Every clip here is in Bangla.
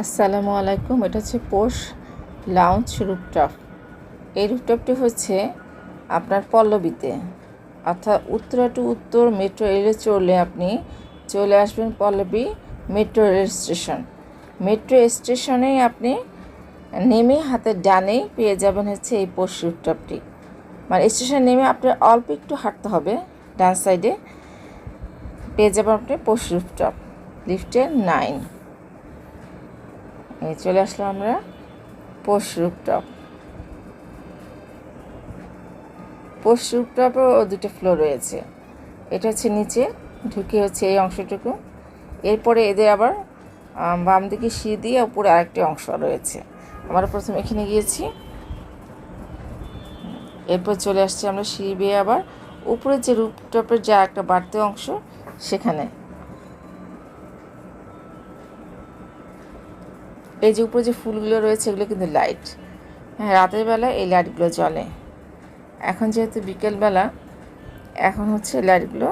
আসসালামু আলাইকুম, এটা হচ্ছে পোষ লাউঞ্জ রুপটপ। এই রুপটপটি হচ্ছে আপনার পল্লবীতে, অর্থাৎ উত্তরা টু উত্তর মেট্রো রেলে চড়লে আপনি চলে আসবেন Pallavi metro rail station. Metro স্টেশনেই আপনি নেমে হাতের ডানেই পেয়ে যাবেন হচ্ছে এই পোষ রুপটপটি। মানে স্টেশনে নেমে আপনার অল্প একটু হাঁটতে হবে, ডান সাইডে পেয়ে যাবেন আপনি পোষ রুপটপ, লিফটে নাইন। এই চলে আসলাম আমরা পোষ রুপটপ। পোষ রুপটপও দুটো ফ্লোর রয়েছে। এটা হচ্ছে নিচে, ঢুকে হচ্ছে এই অংশটুকু। এরপরে এদের আবার বাম দিকে সিঁড়ি দিয়ে উপরে আরেকটি অংশ রয়েছে। আমরা প্রথমে এখানে গিয়েছি। এরপর চলে আসছি আমরা সিঁড়ি বেয়ে আবার। উপরে যে রুপটপের যা একটা বাড়তি অংশ, সেখানে। এই যে উপরে যে ফুলগুলো রয়েছে, এগুলো কিন্তু লাইট হ্যাঁ রাতের বেলা এই লাইটগুলো জ্বলে। এখন যেহেতু বিকেলবেলা এখন হচ্ছে লাইটগুলো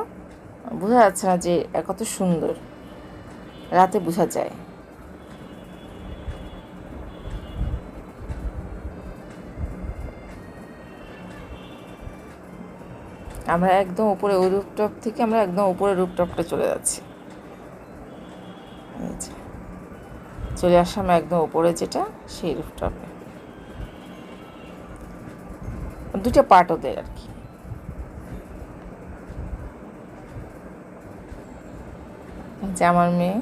বোঝা যাচ্ছে না যে কত সুন্দর। রাতে বোঝা যায়। আমরা একদম উপরে ওই রুপটপ থেকে আমরা একদম উপরে রুপটপটা চলে যাচ্ছি। চলে আসলাম একদম উপরে যেটা, সেই রুফটপে দুটো পার্ট ওদের আর কি। যে আমার মেয়ে।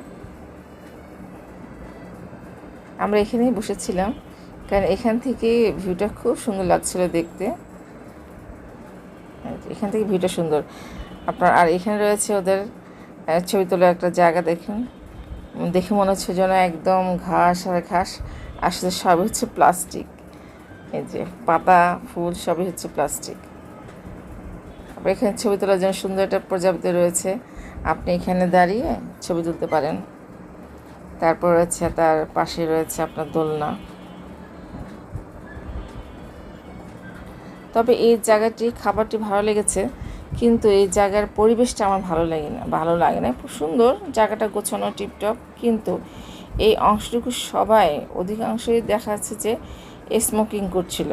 আমরা এখানেই বসেছিলাম, কারণ এখান থেকে ভিউটা খুব সুন্দর লাগছিল দেখতে। এখান থেকে ভিউটা সুন্দর। আপনার, আর এখানে রয়েছে ওদের ছবি তোলার একটা জায়গা দেখুন। দেখে মনে হচ্ছে যেন একদম ঘাস আর ঘাস। আসলে সবই হচ্ছে প্লাস্টিক এই যে পাতা, ফুল সবই হচ্ছে প্লাস্টিক আবার এখানে ছবি তোলার জন্য সুন্দর একটা প্রজাপতি রয়েছে। আপনি এখানে দাঁড়িয়ে ছবি তুলতে পারেন। তারপর রয়েছে তার পাশে রয়েছে আপনার দোলনা। তবে এই জায়গাটি, খাবারটি ভালো লেগেছে। কিন্তু এই জায়গার পরিবেশটা আমার ভালো লাগে না, ভালো লাগে না। খুব সুন্দর জায়গাটা গোছানো, টিপটপ। কিন্তু এই অংশটুকু সবাই, অধিকাংশই দেখা যাচ্ছে যে স্মোকিং করছিল।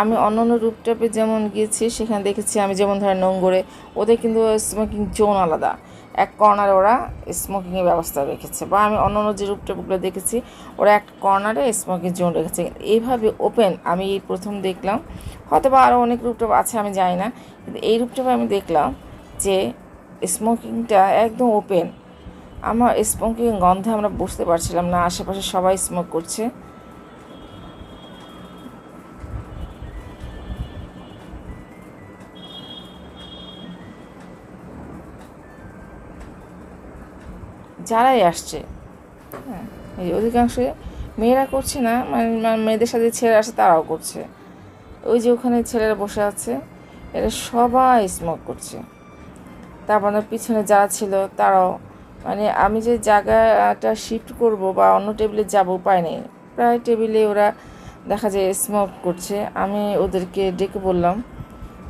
আমি অন্য অন্য রুপটপে যেমন গিয়েছি, সেখানে দেখেছি আমি যেমন ধরেন নোংরে, ওদের কিন্তু স্মোকিং জোন আলাদা। এক কর্নারে ওরা স্মোকিংয়ের ব্যবস্থা রেখেছে বা আমি অন্য অন্য যে রুপটপগুলো দেখেছি, ওরা এক কর্নারে স্মোকিং জোন রেখেছে। এইভাবে ওপেন আমি এই প্রথম দেখলাম। হয়তো বা আরও অনেক রুপটপ আছে, আমি জানি না। কিন্তু এই রুপটপে আমি দেখলাম যে স্মোকিংটা একদম ওপেন আমার স্মোকিং গন্ধে আমরা বুঝতে পারছিলাম না, আশেপাশে সবাই স্মোক করছে। যারাই আসছে হ্যাঁ এই অধিকাংশ মেয়েরা করছে না মানে মেয়েদের সাথে ছেলেরা আসে তারাও করছে। ওই যে ওখানে ছেলেরা বসে আছে, এরা সবাই স্মোক করছে। তারপর পিছনে যারা ছিল, তারাও। মানে আমি যে জায়গাটা শিফট করব বা অন্য টেবিলে যাব, উপায় নেই। প্রায় টেবিলে ওরা দেখা যায় স্মোক করছে। আমি ওদেরকে ডেকে বললাম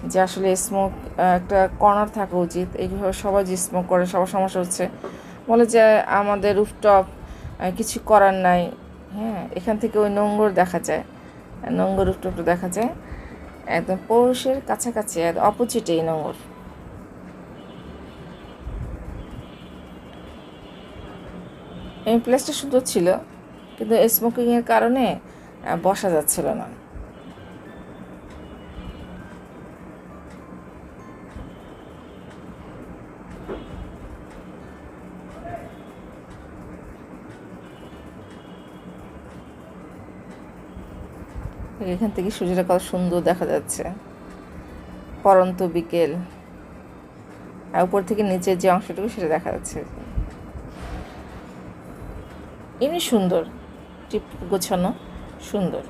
যে আসলে স্মোক একটা কর্নার থাকা উচিত। এইভাবে সবাই যে স্মোক করে, সবার সমস্যা হচ্ছে। বলে যে আমাদের রুফটপ কিছু করার নাই। হ্যাঁ এখান থেকে ওই নোংর দেখা যায়। নোংর রুফটপটা দেখা যায়। একদম পৌষের কাছাকাছি অপোজিটে এই নোংর এই প্লেসটা সুন্দর ছিল, কিন্তু স্মোকিংয়ের কারণে বসা যাচ্ছিল না। এখান থেকে সূর্যটা কত সুন্দর দেখা যাচ্ছে। পরন্ত বিকেল। আর উপর থেকে নিচের যে অংশটুকু সেটা দেখা যাচ্ছে। এমনি সুন্দর। টিপ গোছানো সুন্দর।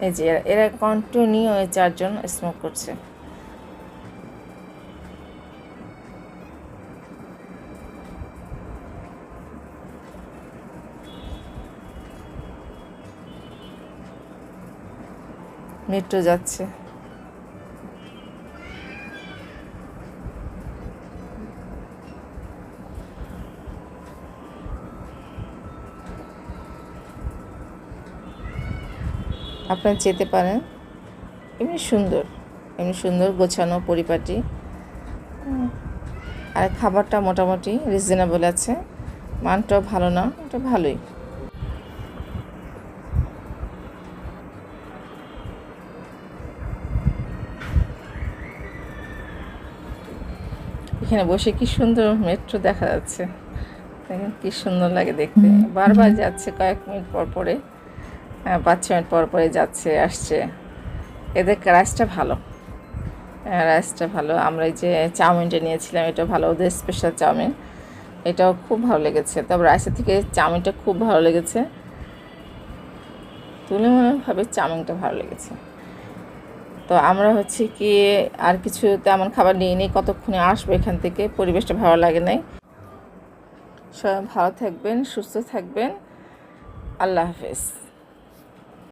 এই যে এরা- কন্টিনিউ চারজন স্মোক করছে। মেট্রো যাচ্ছে। আপনার যেতে পারেন। এমনি সুন্দর এমনি সুন্দর গোছানো পরিপাটি। আর খাবারটা মোটামুটি রিজনেবল আছে। মানটাও ভালো না, এটা ভালোই। এখানে বসে কি সুন্দর মেট্রো দেখা যাচ্ছে। দেখেন কি সুন্দর লাগে দেখতে। বারবার যাচ্ছে কয়েক মিনিট পর পরে হ্যাঁ, পাঁচ ছ মিনিট পর পরে যাচ্ছে আসছে। এদের রাইসটা ভালো। হ্যাঁ, রাইসটা ভালো। আমরা এই যে চাউমিনটা নিয়েছিলাম এটা ভালো। ওদের স্পেশাল চাউমিন। এটাও খুব ভালো লেগেছে। তবে রাইসের থেকে চাউমিনটা খুব ভালো লেগেছে। তুলনামূলকভাবে চাউমিনটা ভালো লেগেছে। তো আমরা হচ্ছে কি আর কিছু তেমন খাবার নিয়ে নিই, কতক্ষণে আসব এখান থেকে, পরিবেশটা ভালো লাগে নাই। সবাই ভালো থাকবেন, সুস্থ থাকবেন। আল্লাহ হাফেজ।